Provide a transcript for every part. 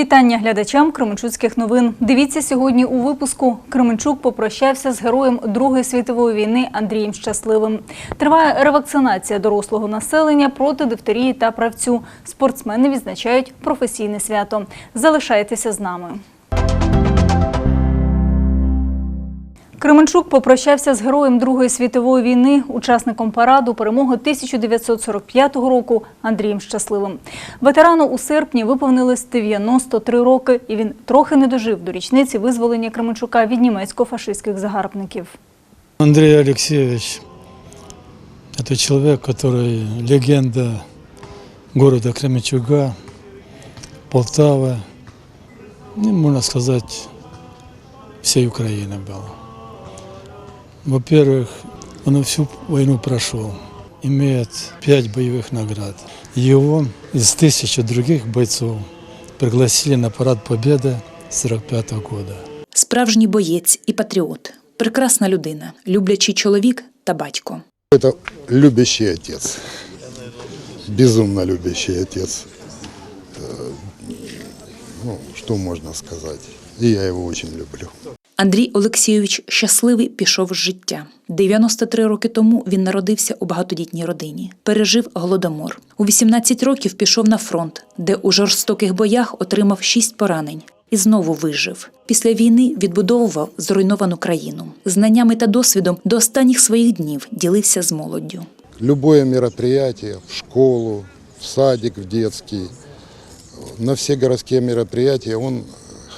Вітання глядачам Кременчуцьких новин. Дивіться сьогодні у випуску. Кременчук попрощався з героєм Другої світової війни Андрієм Щасливим. Триває ревакцинація дорослого населення проти дифтерії та правцю. Спортсмени відзначають професійне свято. Залишайтеся з нами. Кременчук попрощався з героєм Другої світової війни, учасником параду перемоги 1945 року Андрієм Щасливим. Ветерану у серпні виповнилось 93 роки, і він трохи не дожив до річниці визволення Кременчука від німецько-фашистських загарбників. Андрей Алексеевич – это человек, который легенда города Кременчуга, Полтавы, ну, можно сказать, всей Украины был. Во-первых, он всю войну прошел, имеет пять боевых наград. Его из тысячи других бойцов пригласили на парад Победы 45 года. Справжній боєць і патріот, прекрасна людина, люблячий чоловік та батько. Это любящий отец. Безумно любящий отец. Э, Ну, что можно сказать? И я его очень люблю. Андрій Олексійович щасливий пішов з життя. 93 роки тому він народився у багатодітній родині, пережив голодомор. У 18 років пішов на фронт, де у жорстоких боях отримав 6 поранень. І знову вижив. Після війни відбудовував зруйновану країну. Знаннями та досвідом до останніх своїх днів ділився з молоддю. Любое мероприятие, в школу, в садик, в детский, на все городские мероприятия он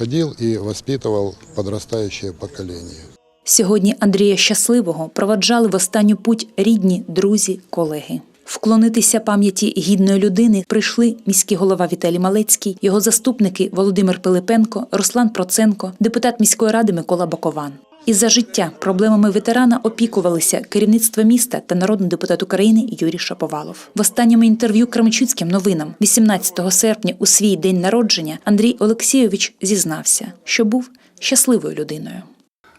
ходил и воспитывал подрастающее поколение. Сьогодні Андрія Щасливого проваджали в останню путь рідні, друзі, колеги. Вклонитися пам'яті гідної людини прийшли міський голова Віталій Малецький, його заступники Володимир Пилипенко, Руслан Проценко, депутат міської ради Микола Бакован. І за життя проблемами ветерана опікувалися керівництво міста та народний депутат України Юрій Шаповалов. В останньому інтерв'ю Кременчуцьким новинам 18 серпня у свій день народження Андрій Олексійович зізнався, що був щасливою людиною.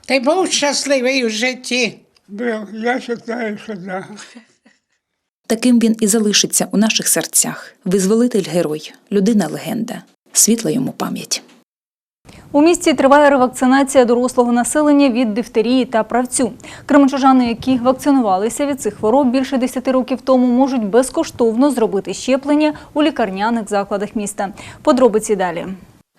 Ти був щасливий у житті. Был, я считаю, что да. Таким він і залишиться у наших серцях. Визволитель герой, людина легенда, світла йому пам'ять. У місті триває ревакцинація дорослого населення від дифтерії та правцю. Кременчужани, які вакцинувалися від цих хвороб більше 10 років тому, можуть безкоштовно зробити щеплення у лікарняних закладах міста. Подробиці далі.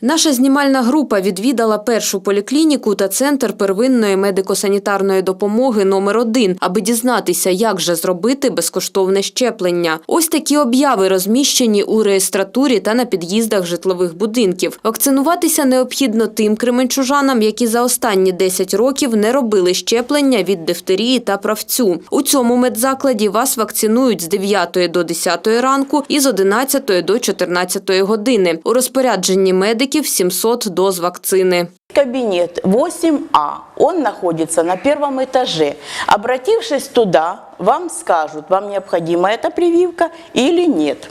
Наша знімальна група відвідала першу поліклініку та центр первинної медико-санітарної допомоги номер 1 аби дізнатися, як же зробити безкоштовне щеплення. Ось такі обяви розміщені у реєстратурі та на під'їздах житлових будинків. Вакцинуватися необхідно тим кременчужанам, які за останні 10 років не робили щеплення від дифтерії та правцю. У цьому медзакладі вас вакцинують з 9 до 10 ранку і з 11 до 14 години. У розпорядженні медиків 700 доз вакцини. Кабинет 8А, он находится на первом этаже. Обратившись туда, вам скажут, вам необходима эта прививка или нет.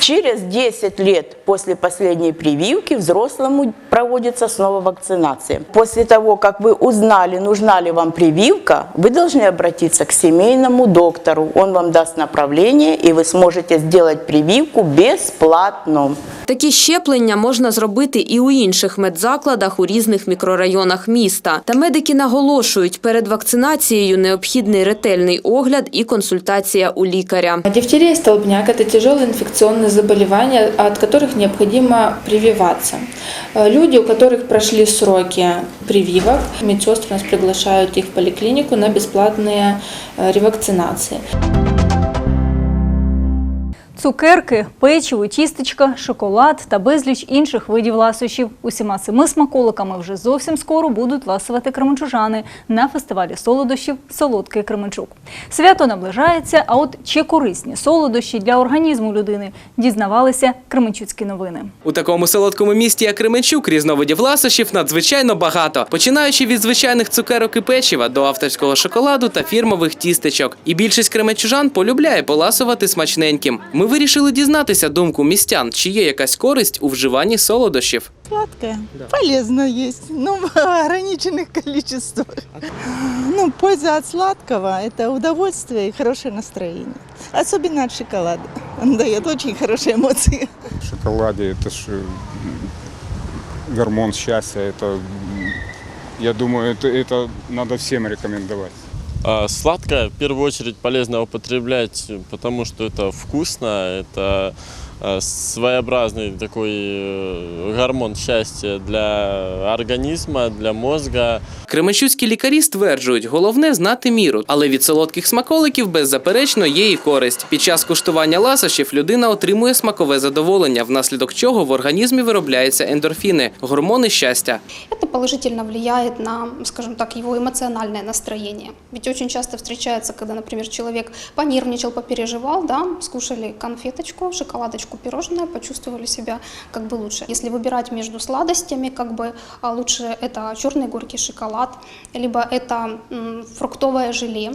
Через 10 лет после последней прививки взрослому проводится снова вакцинация. После того, как вы узнали, нужна ли вам прививка, вы должны обратиться к семейному доктору. Он вам даст направление, и вы сможете сделать прививку бесплатно. Такі щеплення можна зробити і у інших медзакладах у різних мікрорайонах міста. Та медики наголошують, перед вакцинацією необхідний ретельний огляд і консультація у лікаря. Дифтерия и столбняк – это тяжелые инфекционные заболевания, от которых необходимо прививаться. Э, Люди, у которых прошли сроки прививок, медсестры нас приглашают их в поликлинику на бесплатные э, ревакцинации. Цукерки, печиво, тістечка, шоколад та безліч інших видів ласощів. Усіма цими смаколиками вже зовсім скоро будуть ласувати кременчужани на фестивалі солодощів Солодкий Кременчук. Свято наближається, а от чи корисні солодощі для організму людини дізнавалися Кременчуцькі новини. У такому солодкому місті, як Кременчук, різновидів ласощів надзвичайно багато, починаючи від звичайних цукерок і печива до авторського шоколаду та фірмових тістечок. І більшість кременчужан полюбляє поласувати смачненьким. Ми вирішили дізнатися думку містян, чи є якась користь у вживанні солодощів. Сладкое. Полезно есть, но в ограниченных количествах. Ну, польза от сладкого – это удовольствие и хорошее настроение. Особенно от шоколада. Он дает очень хорошие эмоции. В шоколаде это ж гормон счастья. Это, м, я думаю, это, это надо всем рекомендовать. Сладкое в первую очередь полезно употреблять, потому что это вкусно, это своеобразный такой э, гормон счастья для организма, для мозга. Кременчуцькі лікарі стверджують, головне знати міру, але від солодких смаколиків беззаперечно є і користь. Під час куштування ласощів людина отримує смакове задоволення, внаслідок чого в організмі виробляються ендорфіни гормони щастя. Это положительно влияет на, скажем так, его эмоциональное настроение. Ведь очень часто встречается, когда, например, человек понервничал, попереживал, да, скушали конфеточку, шоколадочку, пирожное, почувствовали себя как бы лучше. Если выбирать между сладостями, как бы а, лучше это черный горький шоколад, либо это м, фруктовое желе,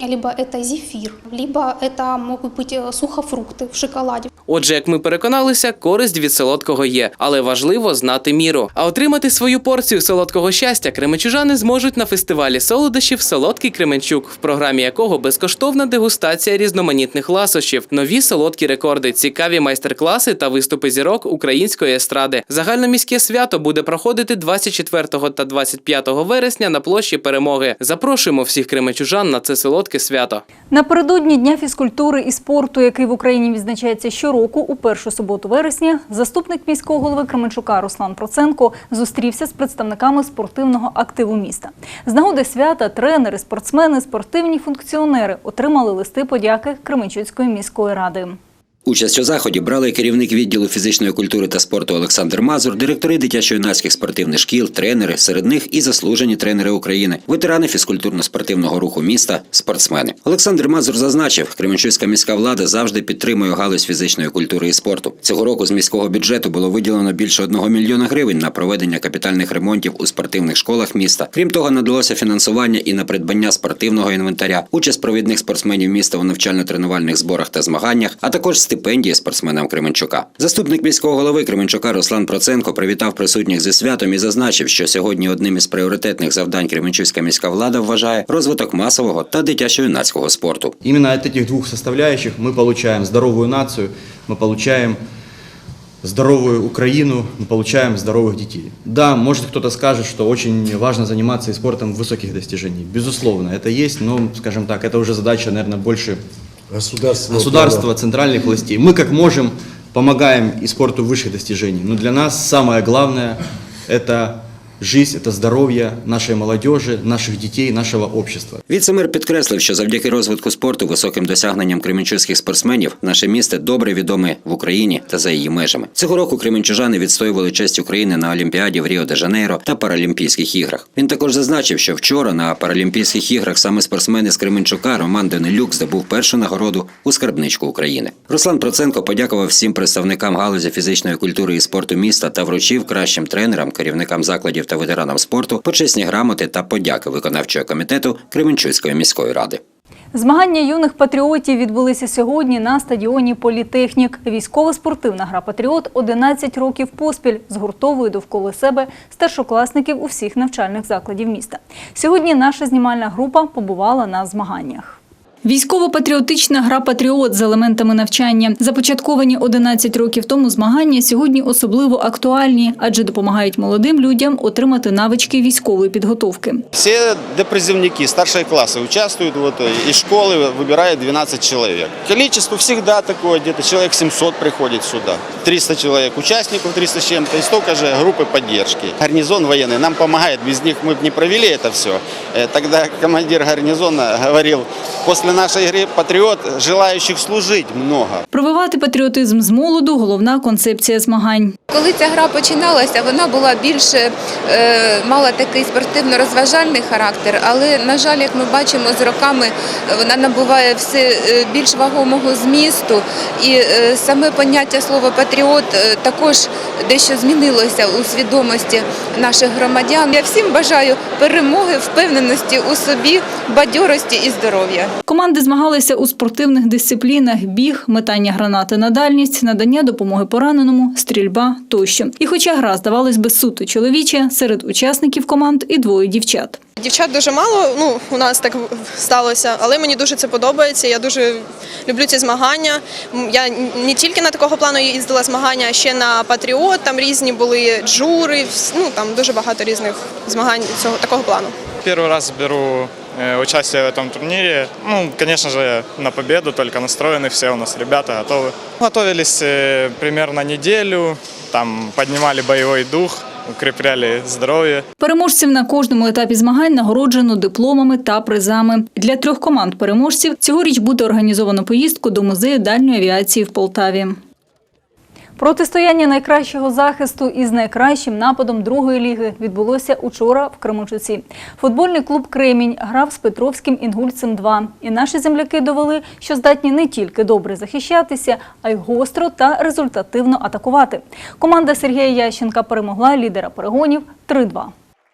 либо это зефир, либо это могут быть э, сухофрукты в шоколаде. Отже, як ми переконалися, користь від солодкого є, але важливо знати міру. А отримати свою порцію солодкого щастя кременчужани зможуть на фестивалі солодощів Солодкий Кременчук, в програмі якого безкоштовна дегустація різноманітних ласощів, нові солодкі рекорди, цікаві майстер-класи та виступи зірок української естради. Загальноміське свято буде проходити 24 та 25 вересня на площі Перемоги. Запрошуємо всіх кременчужан на це солодке свято. Напередодні Дня фізкультури і спорту, який в Україні відзначається щороку, у першу суботу вересня, заступник міського голови Кременчука Руслан Проценко зустрівся з представниками спортивного активу міста. З нагоди свята тренери, спортсмени, спортивні функціонери отримали листи подяки Кременчуцької міської ради. Участь у заході брали керівник відділу фізичної культури та спорту Олександр Мазур, директори дитячо-юнацьких спортивних шкіл, тренери, серед них і заслужені тренери України, ветерани фізкультурно-спортивного руху міста, спортсмени. Олександр Мазур зазначив, Кременчуцька міська влада завжди підтримує галузь фізичної культури і спорту. Цього року з міського бюджету було виділено більше одного мільйона гривень на проведення капітальних ремонтів у спортивних школах міста. Крім того, надалося фінансування і на придбання спортивного інвентаря, участь провідних спортсменів міста у навчально-тренувальних зборах та змаганнях, а також стипендії спортсменам Кременчука. Заступник міського голови Кременчука Руслан Проценко привітав присутніх зі святом і зазначив, що сьогодні одним із пріоритетних завдань Кременчуцька міська влада вважає розвиток масового та дитячо-юнацького спорту. Именно от этих двух составляющих мы получаем здоровую нацию, мы получаем здоровую Украину, мы получаем здоровых детей. Да, может кто-то скажет, что очень важно заниматься и спортом высоких достижений. Безусловно, это есть, но, скажем так, это уже задача, наверное, больше государства, центральных властей. Мы как можем помогаем и спорту высших достижений. Но для нас самое главное – это жизнь, это здоровье нашей молодежи, наших детей, нашего общества. Віцемер підкреслив, що завдяки розвитку спорту, високим досягненням кременчуцьких спортсменів, наше місто добре відоме в Україні та за її межами. Цього року кременчужани відстоювали честь України на Олімпіаді в Ріо де Жанейро та Паралімпійських іграх. Він також зазначив, що вчора на Паралімпійських іграх саме спортсмени з Кременчука Роман Данилюк здобув першу нагороду у скарбничку України. Руслан Проценко подякував всім представникам галузі фізичної культури і спорту міста та вручив кращим тренерам, керівникам закладів та ветеранам спорту почесні грамоти та подяки виконавчого комітету Кременчуцької міської ради. Змагання юних патріотів відбулися сьогодні на стадіоні Політехнік. Військово-спортивна гра Патріот 11 років поспіль згуртовує довкола себе старшокласників у всіх навчальних закладів міста. Сьогодні наша знімальна група побувала на змаганнях. Військово-патріотична гра Патріот з елементами навчання, започатковані 11 років тому змагання сьогодні особливо актуальні, адже допомагають молодим людям отримати навички військової підготовки. Все допризывники, старшие классы участвуют, вот, из школы выбирают 12 человек. Количество всегда такое, где-то человек 700 приходит сюда. 300 человек участников, 300 с чем-то, и столько же группы поддержки. Гарнизон военный нам помогает, без них мы бы не провели это все. Э, Тогда командир гарнизона говорил, после нашей грі патріот желаючих служити много. Прививати патріотизм з молоду головна концепція змагань. Коли ця гра починалася, вона була більше мала такий спортивно-розважальний характер, але на жаль, як ми бачимо з роками, вона набуває все е, більш вагомого змісту, і е, саме поняття слова патріот е, також дещо змінилося у свідомості наших громадян. Я всім бажаю перемоги, впевненості у собі, бадьорості і здоров'я. Команди змагалися у спортивних дисциплінах: біг, метання гранати на дальність, надання допомоги пораненому, стрільба тощо. І хоча гра здавалась би суто чоловіча, серед учасників команд і двоє дівчат. Дівчат дуже мало, ну у нас так сталося, але мені дуже це подобається. Я дуже люблю ці змагання. Я не тільки на такого плану їздила змагання, а ще на Патріот. Там різні були джури, ну там дуже багато різних змагань цього такого плану. Первый раз беру участие в этом турнире. Ну, конечно же, на победу, только настроены все у нас ребята готовы. Готовились э, примерно неделю, там поднимали боевой дух, укрепляли здоровье. Переможців на кожному етапі змагань нагороджено дипломами та призами. Для трьох команд переможців цьогоріч буде організовано поїздку до музею дальньої авіації в Полтаві. Протистояння найкращого захисту із найкращим нападом другої ліги відбулося учора в Кременчуці. Футбольний клуб Кремінь грав з Петровським інгульцем 2 І наші земляки довели, що здатні не тільки добре захищатися, а й гостро та результативно атакувати. Команда Сергія Ященка перемогла лідера перегонів 3-2.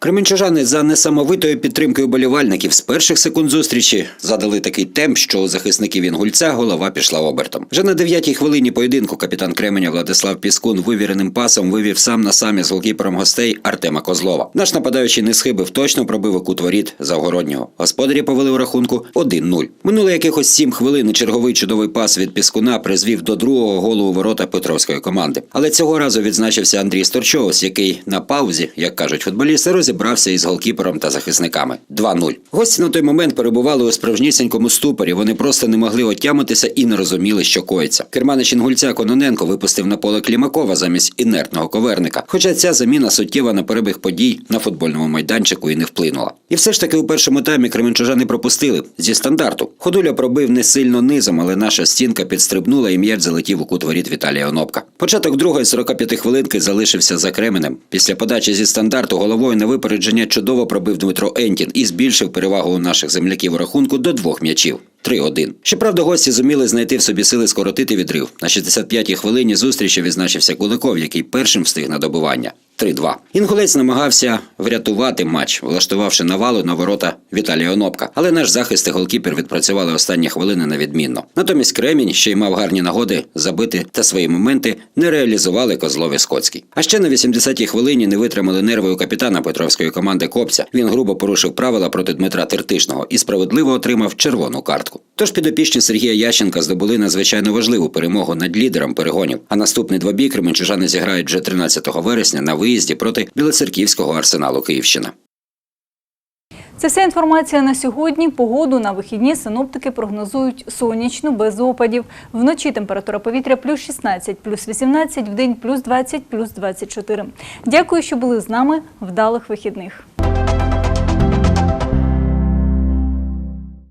Кременчужани за несамовитою підтримкою болівальників з перших секунд зустрічі задали такий темп, що у захисників інгульця голова пішла обертом. Вже на дев'ятій хвилині поєдинку капітан Кременя Владислав Піскун вивіреним пасом вивів сам на самі з голкіпером гостей Артема Козлова. Наш нападаючий не схибив, точно пробив у кут воріт Завгороднього. Господарі повели у рахунку 1-0. Минуло якихось сім хвилин. Черговий чудовий пас від Піскуна призвів до другого голу у ворота Петровської команди. Але цього разу відзначився Андрій Сторчоус, який на паузі, як кажуть футболісти, розібрався із голкіпером та захисниками. 2-0. Гості на той момент перебували у справжнісінькому ступорі. Вони просто не могли отямитися і не розуміли, що коїться. Керманич інгульця Кононенко випустив на поле Клімакова замість інертного коверника. Хоча ця заміна суттєва на перебіг подій на футбольному майданчику і не вплинула. І все ж таки у першому таймі кременчужани пропустили зі стандарту. Ходуля пробив не сильно низом, але наша стінка підстрибнула і м'яч залетів у кут воріт Віталія Онопка. Початок другої 45 хвилинки залишився за Кременем. Після подачі зі стандарту головою на випередження чудово пробив Дмитро Ентін і збільшив перевагу у наших земляків у рахунку до двох м'ячів. 3-1. Щоправда, гості зуміли знайти в собі сили скоротити відрив. На 65-й хвилині зустрічі відзначився Куликов, який першим встиг на добивання. 3-2. Інгулець намагався врятувати матч, влаштувавши навалу на ворота Віталія Онопка. Але наш захист і голкіпер відпрацювали останні хвилини на відмінно. Натомість Кремінь, ще й мав гарні нагоди забити та свої моменти, не реалізували Козлові Скотський. А ще на 80-й хвилині не витримали нерви у капітана Петровської команди Копця. Він грубо порушив правила проти Дмитра Тертишного і справедливо отримав червону картку. Тож підопічні Сергія Ященка здобули надзвичайно важливу перемогу над лідером перегонів. А наступний двобій кременчужани зіграють вже 13 вересня на виїзді проти Білоцерківського арсеналу Київщина. Це вся інформація на сьогодні. Погоду на вихідні синоптики прогнозують сонячну, без опадів. Вночі температура повітря плюс 16, плюс 18, день плюс 20, плюс 24. Дякую, що були з нами. Вдалих вихідних.